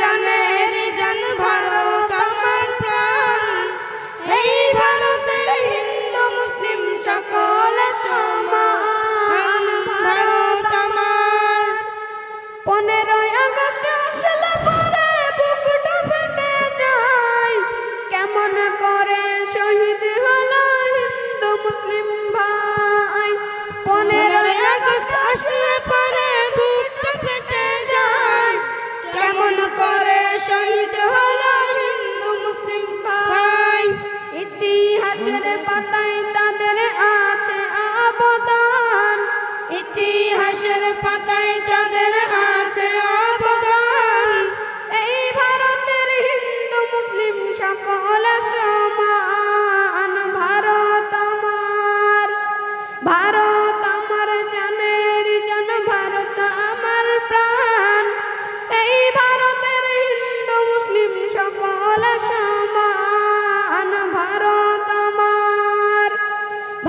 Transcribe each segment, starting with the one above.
জানে শহীদ হলো হিন্দু মুসলিম ভাই। ইতিহাসের পাতায় তাদের আছে অবদান। ইতিহাসের পাতায় তাদের আছে অবদান। এই ভারতের হিন্দু মুসলিম সকল সমান, ভারত আমার। ভারত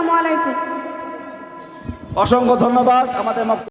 আসসালামু আলাইকুম। অসংখ্য ধন্যবাদ। আমাদের